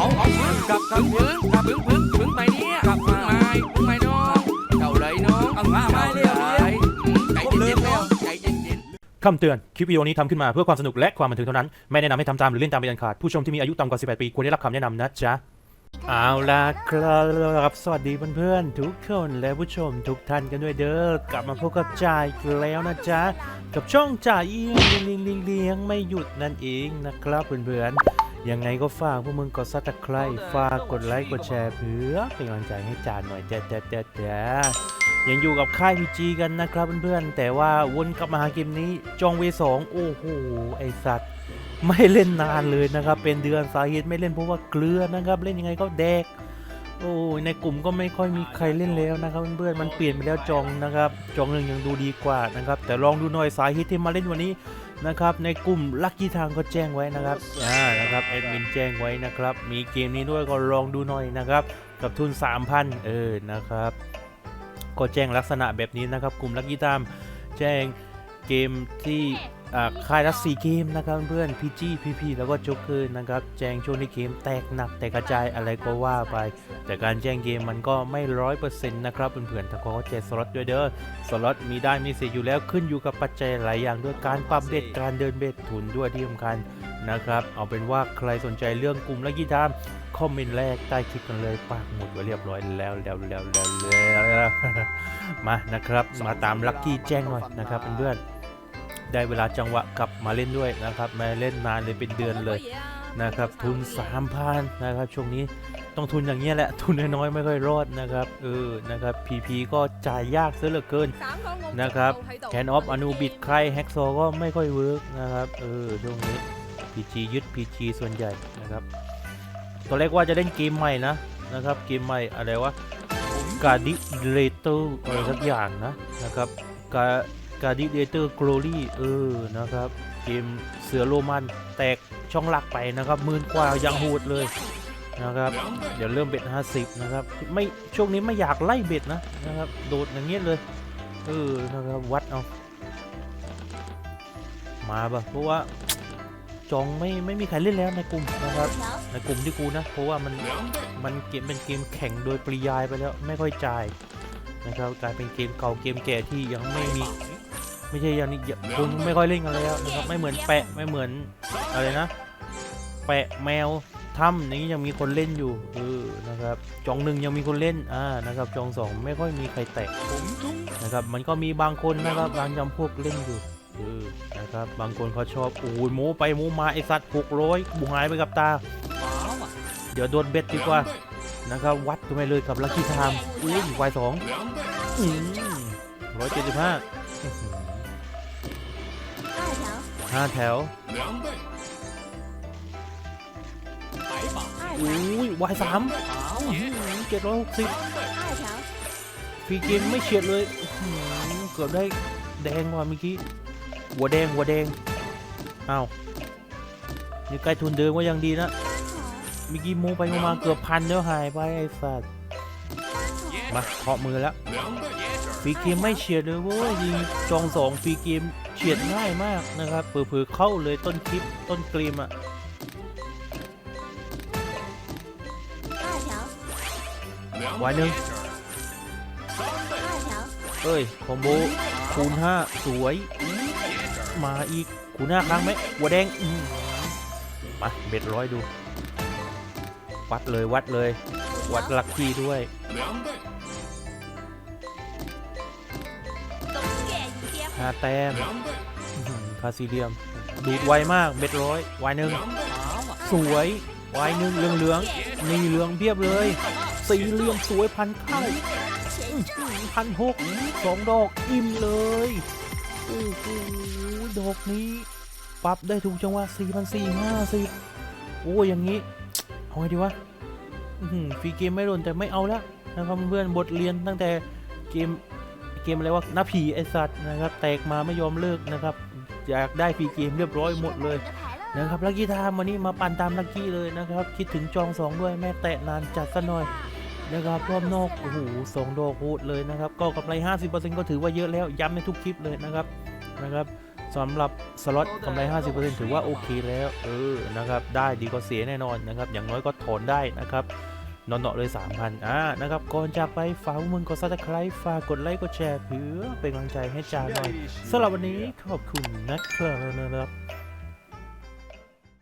เอาเอาพึ่งกลับกลับพึ่งกลับพึ่งพึ่งพึ่งไปเนี่ยกลับพึ่งไม่พึ่งไม่น้องเจ้าเลยน้องเอามาไม่เร็วเลยใจเย็นๆแล้วใจเย็นๆคำเตือน คลิปวิดีโอนี้ทำขึ้นมาเพื่อความสนุกและความบันเทิงเท่านั้น ไม่แนะนำให้ทำตามหรือเล่นตามเป็นอันขาด ผู้ชมที่มีอายุต่ำกว่า 18 ปีควรได้รับคำแนะนำนะจ๊ะเอาล่ะครับสวัสดีเพื่อนๆทุกคนและผู้ชมทุกท่านกันด้วยเด้อกลับมาพบกับจ่ายแล้วนะจ๊ะกับช่องจ่ายเอียงเลียงเลียงเลียงไม่หยุดนั่นเองนะครับเพื่อนๆ ยังไงก็ฝากพวกมึงกดซับสไครต์ฝากกดไลค์กดแชร์เพื่อเป็นกำลังใจให้จ่าหน่อยเจ๊เจ๊เจ๊เจ๊ยังอยู่กับค่ายพีจีกันนะครับเพื่อนๆแต่ว่าวนกลับมาหาเกมนี้จองเวสองโอ้โหไอสัตว์ไม่เล่นนานเลยนะครับ เป็นเดือนสาเหตุไม่เล่นเพราะว่าเกลือนะครับ เล่นยังไงก็แดกโอ้ในกลุ่มก็ไม่ค่อยมีใครเล่นแล้วนะครับเพื่อนๆมันเปลี่ยนไปแล้วจองนะครับ จองหนึ่งยังดูดีกว่านะครับ แต่ลองดูหน่อยสาเหตุที่มาเล่นวันนี้ นะครับในกลุ่มลัคกี้ทางก็แจ้งไว้นะครับอ่านะครับแอดมินแจ้งไว้นะครับ มีเกมนี้ด้วยก็ลองดูหน่อยนะครับ กับทุน 3,000 เออนะครับ ก็แจ้งลักษณะแบบนี้นะครับ กลุ่มลักกี้ตามแจ้งเกมที่ ค่ายละสี่เกมนะครับเพื่อนพีจีพีพีแล้วก็โจ๊กเกอร์นะครับแจ้งช่วงที่เกมแตกหนักแตกกระจายอะไรก็ว่าไป แต่การแจ้งเกมมันก็ไม่ร้อยเปอร์เซ็นต์นะครับเพื่อนๆถ้าเขาแจกสล็อตด้วยเด้อสล็อตมีได้มีเสียอยู่แล้วขึ้นอยู่กับปัจจัยหลายอย่างด้วยการปรับเบ็ดการเดินเบ็ดทุนด้วยที่สำคัญนะครับเอาเป็นว่าใครสนใจเรื่องกลุ่มลักกี้ตามคอมเมนต์แรกใต้คลิปกันเลยปากหมุดไว้เรียบร้อยแล้วแล้วแล้วแล้วแล้วมานะครับมาตามลัคกี้แจ้งหน่อยนะครับเพื่อนๆ ได้เวลาจังหวะกลับมาเล่นด้วยนะครับมาเล่นนานเลยเป็นเดือนเลยนะครับ ทุน3,000นะครับช่วงนี้ต้องทุนอย่างเงี้ยแหละทุนน้อยๆไม่ค่อยรอดนะครับเออนะครับ PP ก็จ่ายยากซะเหลือเกินนะครับแคนออฟอนูบิดใครแฮกโซก็ไม่ค่อยเวิร์กนะครับเออช่วงนี้ PG ยึด PG ส่วนใหญ่นะครับตอนแรกว่าจะเล่นเกมใหม่นะนะครับเกมใหม่อะไรวะกาดิเลเตอร์อะไรสักอย่างนะนะครับกา กาดิเลเตอร์โกลลี่เออนะครับ เกมเสือโรมันแตกช่องหลักไปนะครับมื่นกว่ายังโหดเลยนะครับ เดี๋ยวเริ่มเบ็ด50 นะครับ ไม่ช่วงนี้ไม่อยากไล่เบ็ดนะนะครับ โดดอย่างเงี้ยเลยเออนะครับวัดเอามาปะเพราะว่าจองไม่ไม่มีใครเล่นแล้วในกลุ่มนะครับ ในกลุ่มที่กูนะเพราะว่ามันมันเกมเป็นเกมแข่งโดยปริยายไปแล้วไม่ค่อยจ่ายนะครับกลายเป็นเกมเก่าเกมแก่ที่ยังไม่มี ไม่ใช่ยังนี่คนไม่ค่อยเล่นกันแล้วนะครับไม่เหมือนแปะไม่เหมือนอะไรนะ แปะแมวถ้ำนี้ยังมีคนเล่นอยู่เออนะครับจองหนึ่งยังมีคนเล่นอ่านะครับจองสองไม่ค่อยมีใครแตะนะครับมันก็มีบางคนนะครับบางจำพวกเล่นอยู่เออนะครับบางคนเขาชอบโอ้ยโมไปโมมาไอสัตว์หกร้อยบุหายไปกับตา เดี๋ยวโดนเบ็ดดีกว่านะครับวัดกันไปเลยกับลัคกี้ไทม์อุ้ยวายสองร้อยเจ็ดสิบห้า ห้าแถวอุ้ยวายสามเจ็ดร้อยหกสิบฟรีเกมไม่เฉียดเลยอื้อหือเกือบได้แดงกว่าเมื่อกี้ หัวแดงหัวแดงอ้าวนี่ใกล้ทุนเดิมก็ยังดีนะเมื่อกี้โมไปโมมาเกือบพันแล้วหายไปไอ้สัตว์ มาเคาะมือแล้วฟรีเกมไม่เฉียดเลยเว้ยยิงจองสองฟรีเกมเฉียดง่ายมากนะครับเผื่อๆเข้าเลยต้นคลิปต้นเกมอะวายหนึ่งเอ้ยคอมโบคูณห้าสวย มาอีกคูณห้าครั้งไหมหัวแดงอื้อหือมาเบ็ดร้อยดู วัดเลยวัดเลย วัดลักกี้ด้วย ห้าแต้มอื้อหือคาซิเลียม ดูดไวมากเบ็ดร้อยวายหนึ่งสวยวายหนึ่งเหลืองเหลืองๆมีเหลืองเพียบเลย สีเหลืองสวยพันเข้าพันหกสองดอกอิ่มเลยโอ้โหดอกนี้ ปรับได้ถูกจังหวะ4 4 5 0โอ้ยอย่างนี้ เอาไงดีวะอื้อหือฟรีเกมไม่โดนแต่ไม่เอาแล้วนะครับเพื่อนบทเรียนตั้งแต่เกม เกมอะไรวะหน้าผีไอสัตว์นะครับแตกมาไม่ยอมเลิกนะครับอยากได้ฟรีเกมเรียบร้อยหมดเลยนะครับลักกี้ทามวันนี้มาปั่นตามลักกี้เลยนะครับ คิดถึงจองสองด้วยแม่แตะนานจัดซะหน่อยนะครับรอบนอกโอ้โหสองดอกโหดเลยนะครับ ก็กำไร 50%ก็ถือว่าเยอะแล้วย้ำในทุกคลิปเลยนะครับนะครับสำหรับสล็อตกำไร 50%ถือว่าโอเคแล้วเออนะครับได้ดีกว่าเสียแน่นอนนะครับ อย่างน้อยก็ถอนได้นะครับ นอนเนาะเลย 3,000อ่านะครับก่อนจากไปฝากพวกมึงกดซับสไครต์ฝากกดไลค์กดแชร์เพื่อเป็นกำลังใจให้จาหน่อยสำหรับวันนี้ขอบคุณนะครับ